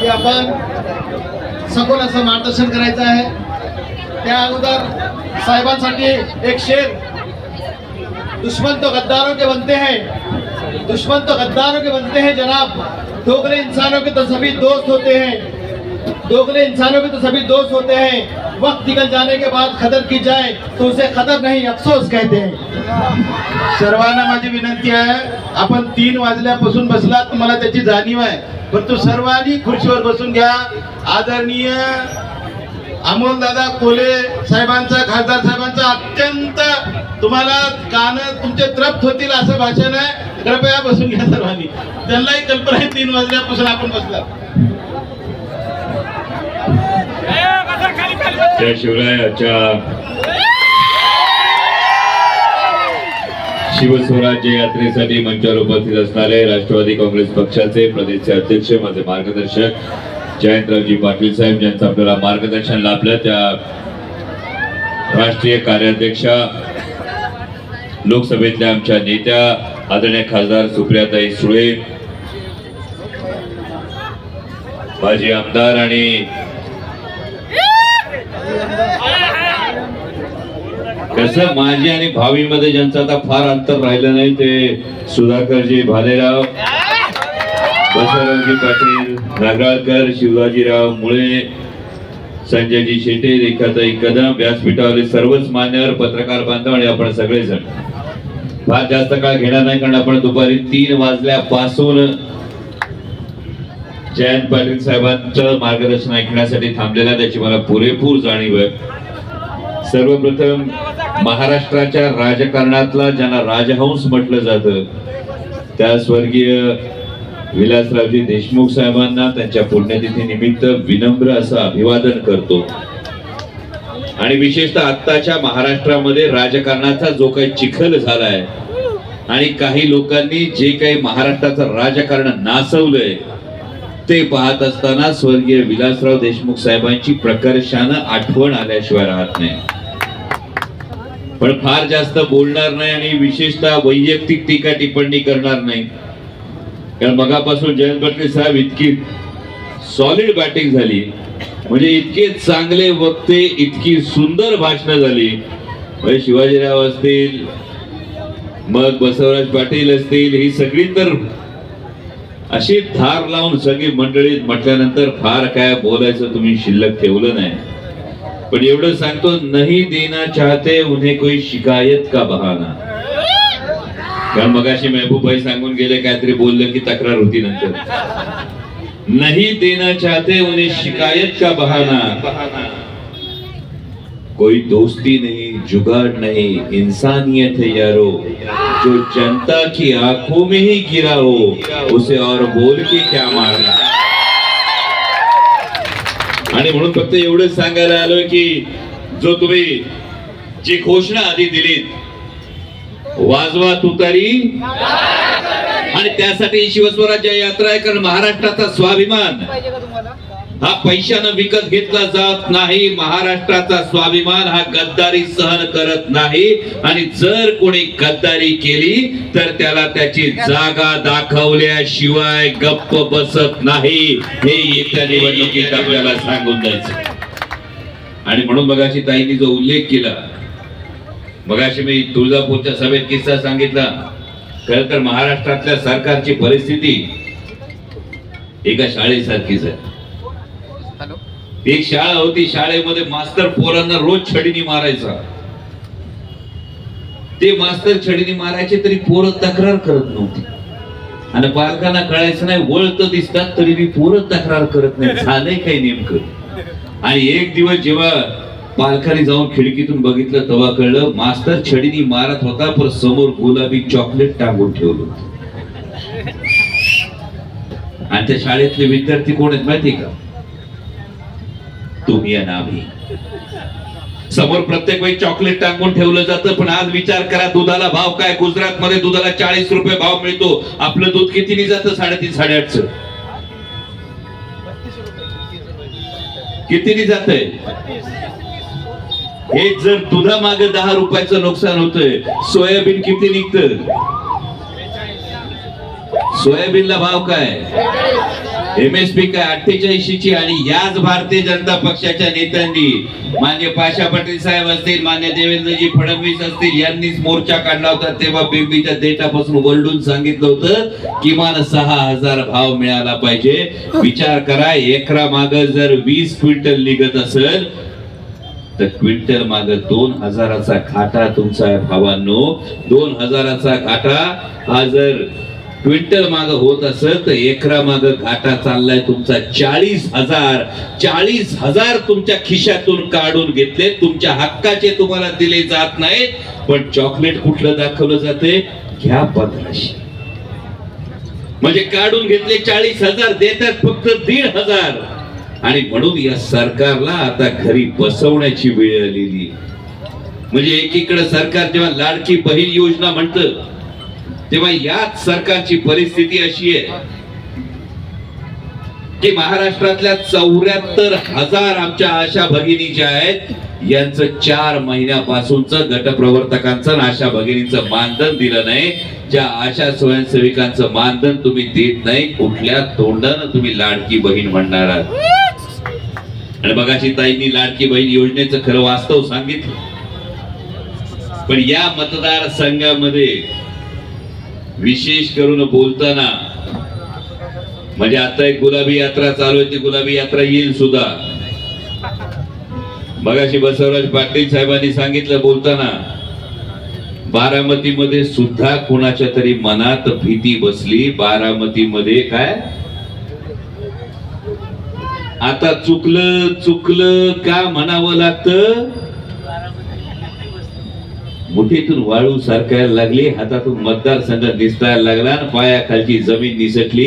की आपण सखोल मार्गदर्शन करायचं आहे. त्या एक शेर दुश्मन तो गद्दारों के बनते हैं. दुश्मन तो गद्दारों के बनते हैं जनाब. दोगले इंसानों के तो सभी दोस्त होते हैं. दोगले इंसानों के तो सभी दोस्त होते हैं। वक्त निकल जाने के बाद खतर की जाए तो उसे खतर नहीं अफसोस कहते हैं। सर्वांना माझी विनंती आहे आपण तीन वाजल्यापासून बसलात तुम्हाला त्याची जाणीव आहे. परंतु सर्वांनी खुर्चीवर बसून घ्या. आदरणीय अमोल दादा कोले साहेबांचा खासदार साहेबांचा अत्यंत तुम्हाला कान तुमचे तृप्त होतील असं भाषण आहे. कृपया बसून घ्या सर्वांनी. त्यांनाही कल्पना आहे तीन वाजल्यापासून आपण बसला त्या शिवरायाच्या शिवस्वराज्य यात्रेसाठी मंचावर उपस्थित असणारे राष्ट्रवादी काँग्रेस पक्षाचे प्रदेशचे अध्यक्ष माझे मार्गदर्शक जयंतरावजी पाटील साहेब ज्यांचं आपल्याला मार्गदर्शन लाभलं त्या राष्ट्रीय कार्याध्यक्षा लोकसभेतल्या आमच्या नेत्या आदरणीय खासदार सुप्रियाताई सुळे माजी आमदार आणि कसं माझी आणि भावीमध्ये ज्यांचं आता फार अंतर राहिलं नाही ते सुधाकरजी भालेराव बसवरावजी पाटील नागराळकर शिवाजीराव मुळे संजयजी शेटे रेखाताई कदम व्यासपीठावरील सर्वच मान्यवर पत्रकार बांधव आणि आपण सगळेजण. फार जास्त काळ घेणार नाही कारण आपण दुपारी तीन वाजल्यापासून जयंत पाटील साहेबांचं मार्गदर्शन ऐकण्यासाठी थांबलेला त्याची मला पुरेपूर जाणीव आहे. सर्वप्रथम महाराष्ट्राच्या राजकारणातला ज्यांना राजहंस म्हटलं जातं त्या स्वर्गीय विलासरावजी देशमुख साहेबांना त्यांच्या पुण्यतिथीनिमित्त विनम्र असं अभिवादन करतो. आणि विशेषतः आत्ताच्या महाराष्ट्रामध्ये राजकारणाचा जो काही चिखल झालाय आणि काही लोकांनी जे काही महाराष्ट्राचं राजकारण नासवलंय ते पाहत असताना स्वर्गीय विलासराव देशमुख साहेबांची प्रकर्षानं आठवण आल्याशिवाय राहत नाही. पण फार जास्त बोलणार नाही आणि विशेषतः वैयक्तिक टीका टिप्पणी करणार नाही. कारण मगापासून जयंत पाटील साहेब इतकी सॉलिड बॅटिंग झाली. म्हणजे इतके चांगले वक्ते इतकी सुंदर भाषणं झाली. म्हणजे शिवाजीराव असतील मग बसवराज पाटील असतील ही सगळी तर अशी थार लावून सगळी मंडळीत म्हटल्यानंतर फार काय बोलायचं तुम्ही शिल्लक ठेवलं नाही. पण एवढं सांगतो, नहीं देना चाहते, उन्हें कोई शिकायत का बहाना? कारण मगाशी महबूब भाई सांगून गेले, काहीतरी बोललं की तक्रार होती नंतर. नहीं देना चाहते, उन्हें शिकायत का बहाना? कोई दोस्ती नहीं, जुगाड़ नहीं, इंसानियत है यारो। जो जनता की आँखों में ही गिरा हो, उसे और बोल के क्या मारना? आणि म्हणून फक्त एवढंच सांगायला आलोय की जो तुम्ही जी घोषणा आधी दिलीत वाजवा तुतारी आणि त्यासाठी शिवस्वराज्य यात्रा आहे कारण महाराष्ट्राचा स्वाभिमान. हा पैशानं विकत घेतला जात नाही. महाराष्ट्राचा स्वाभिमान हा गद्दारी सहन करत नाही. आणि जर कोणी गद्दारी केली तर त्याला त्याची जागा दाखवल्याशिवाय गप्प बसत नाही. हे येत्या निवडणुकीत आपल्याला सांगून द्यायचं आणि म्हणून मगाशी ताईंनी जो उल्लेख केला मगाशी मी तुळजापूरच्या सभेत किस्सा सांगितला. खर तर महाराष्ट्रातल्या सरकारची परिस्थिती एका शाळेसारखीच आहे. एक शाळा होती शाळेमध्ये मास्तर पोरांना रोज छडीनी मारायचा. ते मास्तर छडीनी मारायचे तरी पोरं तक्रार करत नव्हती. आणि पालकांना कळायचं नाही वळत दिसतात तरी मी पोरं तक्रार करत नाही. झालंय काही नेमकं. आणि एक दिवस जेव्हा पालकांनी जाऊन खिडकीतून बघितलं तेव्हा कळलं मास्तर छडीनी मारत होता पण समोर गुलाबी चॉकलेट टांगून ठेवलं आणि त्या शाळेतले विद्यार्थी कोण आहेत माहिती का? तुम्ही आणि आम्ही समोर प्रत्येक वेळी चॉकलेट टाकून ठेवलं जातं पण आज विचार करा दुधाला भाव काय? गुजरात मध्ये दुधाला चाळीस रुपये भाव मिळतो. आपलं दूध किती जातं? साडेतीन साडेआठच किती जात हे जर दुधा माग दहा रुपयाचं नुकसान होतंय सोयाबीन किती निघतं? सोयाबीनला भाव काय? एमएसपी काय अठ्ठेचाळीशी ची आणि याच भारतीय जनता पक्षाच्या नेत्यांनी मान्य पाशा पटेल साहेब असतील मान्य देवेंद्रजी फडणवीस असतील यांनीच मोर्चा काढला होता. तेव्हा बिंबीच्या देठापासून वरडून सांगितलं होतं किमान सहा हजार भाव मिळाला पाहिजे. विचार करा एकरा माग जर वीस क्विंटल निघत असेल तर क्विंटल माग दोन हजाराचा घाटा तुमचा भावांनो. दोन हजाराचा घाटा हा जर क्विंटल माग होत असेल तर एकरा माग घाटा चाललाय. तुमचा चाळीस हजार चाळीस हजार तुमच्या खिशातून काढून घेतले. तुमच्या हक्काचे तुम्हाला दिले जात नाहीत पण चॉकलेट कुठलं दाखवलं जाते घ्या पंधराशे. म्हणजे काढून घेतले चाळीस हजार देतात फक्त दीड हजार. आणि म्हणून या सरकारला आता घरी बसवण्याची वेळ आलेली म्हणजे एकीकडे सरकार जेव्हा लाडकी बहीण योजना म्हणतं तेव्हा याच सरकारची परिस्थिती अशी आहे की महाराष्ट्रातल्या चौऱ्याहत्तर हजार आमच्या आशा भगिनी ज्या आहेत यांचं चार महिन्यापासूनच गटप्रवर्तकांचं आशा भगिनीचं मानधन दिलं नाही. ज्या आशा स्वयंसेविकांचं मानधन तुम्ही देत नाही कुठल्या तोंडानं तुम्ही लाडकी बहीण म्हणणार आहात? आणि बघाशी ताईंनी लाडकी बहीण योजनेचं खरं वास्तव सांगितलं. पण या मतदार संघामध्ये विशेष करून बोलताना. म्हणजे आता एक गुलाबी यात्रा चालू आहे ती गुलाबी यात्रा येईल सुद्धा. मगाशी बसवराज पाटील साहेबांनी सांगितलं बोलताना बारामतीमध्ये सुद्धा कोणाच्या तरी मनात भीती बसली. बारामतीमध्ये काय? आता चुकलं चुकलं का म्हणावं लागतं? मुठीतून वाळू सरकायला लागली हातातून मतदारसंघ दिसतायला लागला पायाखालची जमीन निसटली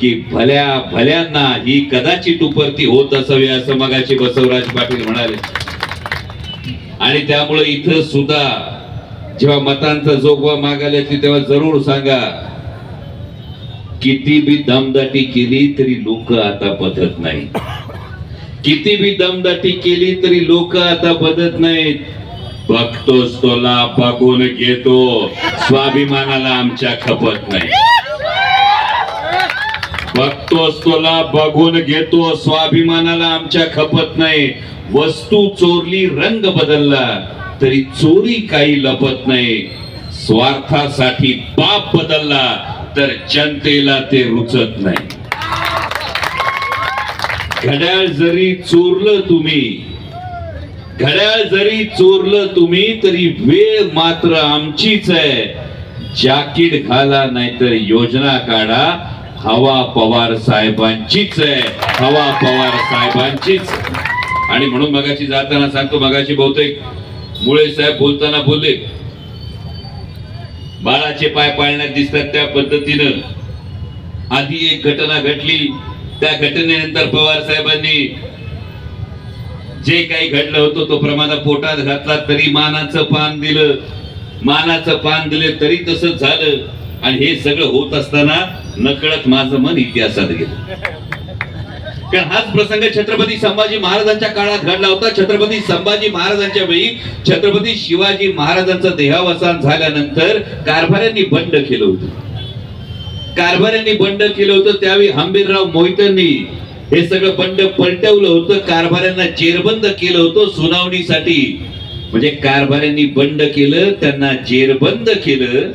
की भल्या भल्यांना ही कदाचित उपरती होत असावी असं मगाची बसवराज पाटील म्हणाले. आणि त्यामुळे इथं सुद्धा जेव्हा मतांचा जोगवा मागायला येते तेव्हा जरूर सांगा किती बी दमदाटी केली तरी लोक आता बदलत नाही किती बी दमदाटी केली तरी लोक आता बदलत नाहीत. बघतोस तोला बघून घेतो. स्वाभिमानाला आमच्या खपत नाही. बघतोस तोला बघून घेतो. स्वाभिमानाला आमच्या खपत नाही. वस्तू चोरली रंग बदलला तरी चोरी काही लपत नाही. स्वार्थासाठी बाप बदलला तर जनतेला ते रुचत नाही. घड्याळ जरी चोरलं तुम्ही घड्याळ जरी चोरलं तुम्ही तरी वेळ मात्र आमचीच आहे. जाकीट घाला नाहीतर योजना काढा. हवा पवार साहेबांचीच आहे. हवा पवार साहेबांचीच. आणि म्हणून मगाशी जाताना सांगतो मगाशी बहुतेक मुळे साहेब बोलताना बोलले. बाळाचे पाय पाळण्यात दिसतात त्या पद्धतीनं. आधी एक घटना घटली त्या घटनेनंतर पवार साहेबांनी जे काही घडलं होतं तो प्रमाणात पोटात घातला तरी मानाचं पान दिलं. मानाचं पान दिलं तरी तसंच झालं. आणि हे सगळं होत असताना नकळत माझं मन इतिहासात गेलं. कारण हाच प्रसंग छत्रपती संभाजी महाराजांच्या काळात घडला होता. छत्रपती संभाजी महाराजांच्या वेळी छत्रपती शिवाजी महाराजांचं देहावसान झाल्यानंतर कारभाऱ्यांनी बंड केलं होतं. कारभाऱ्यांनी बंड केलं होतं त्यावेळी हंबीरराव मोहितांनी. हे सगळं बंड पलटवलं होतं. कारभाऱ्यांना जेरबंद केलं होतं सुनावणीसाठी. म्हणजे कारभाऱ्यांनी बंड केलं त्यांना जेरबंद केलं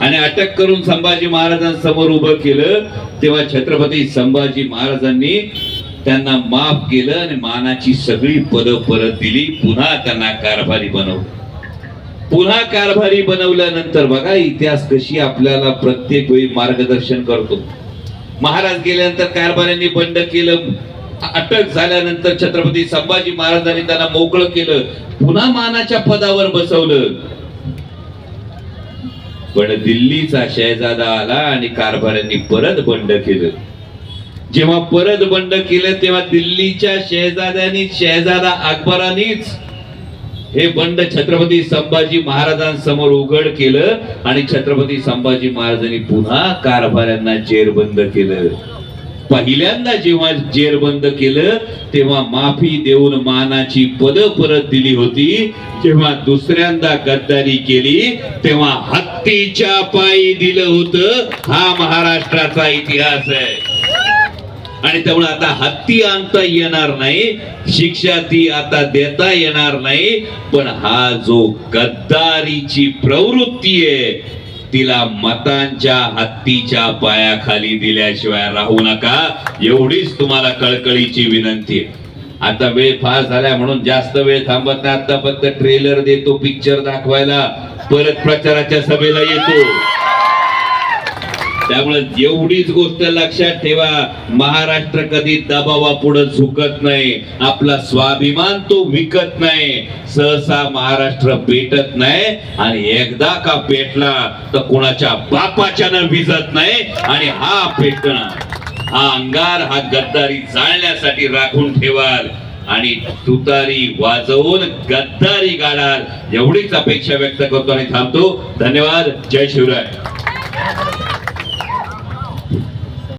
आणि अटक करून संभाजी महाराजांसमोर उभं केलं. तेव्हा छत्रपती संभाजी महाराजांनी त्यांना माफ केलं आणि मानाची सगळी पद परत दिली. पुन्हा त्यांना कारभारी बनवलं. पुन्हा कारभारी बनवल्यानंतर बघा इतिहास कशी आपल्याला प्रत्येक वेळी मार्गदर्शन करतो. महाराज गेल्यानंतर कारभाऱ्यांनी बंड केलं. अटक झाल्यानंतर छत्रपती संभाजी महाराजांनी त्यांना मोकळं केलं. पुन्हा मानाच्या पदावर बसवलं. पण दिल्लीचा शहजादा आला आणि कारभाऱ्यांनी परत बंड केलं. जेव्हा परत बंड केलं तेव्हा दिल्लीच्या शहजाद्यानी शहजादा अकबरांनीच हे बंड छत्रपती संभाजी महाराजांसमोर उघड केलं आणि छत्रपती संभाजी महाराजांनी पुन्हा कारभाऱ्यांना जेरबंद केलं. पहिल्यांदा जेव्हा जेरबंद केलं तेव्हा माफी देऊन मानाची पद परत दिली होती. जेव्हा दुसऱ्यांदा गद्दारी केली तेव्हा हत्तीच्या पायी दिलं होतं. हा महाराष्ट्राचा इतिहास आहे. आणि त्यामुळे आता हत्ती आणता येणार नाही शिक्षा ती आता देता येणार नाही पण हा जो गद्दारीची प्रवृत्ती आहे तिला मतांच्या हत्तीच्या पायाखाली दिल्याशिवाय राहू नका. एवढीच तुम्हाला कळकळीची विनंती आहे. आता वेळ फार झाला म्हणून जास्त वेळ थांबत नाही. आता फक्त ट्रेलर देतो पिक्चर दाखवायला. परत प्रचाराच्या सभेला येतो. त्यामुळे एवढीच गोष्ट लक्षात ठेवा महाराष्ट्र कधी दबावा पुढे झुकत नाही. आपला स्वाभिमान तो विकत नाही. सहसा महाराष्ट्र पेटत नाही आणि एकदा का पेटला तर कोणाच्या बापाच्या न विजत नाही आणि हा पेटणं. हा अंगार हा गद्दारी जाळण्यासाठी राखून ठेवाल आणि तुतारी वाजवून गद्दारी गाडाल. एवढीच अपेक्षा व्यक्त करतो आणि थांबतो. धन्यवाद. जय शिवराय.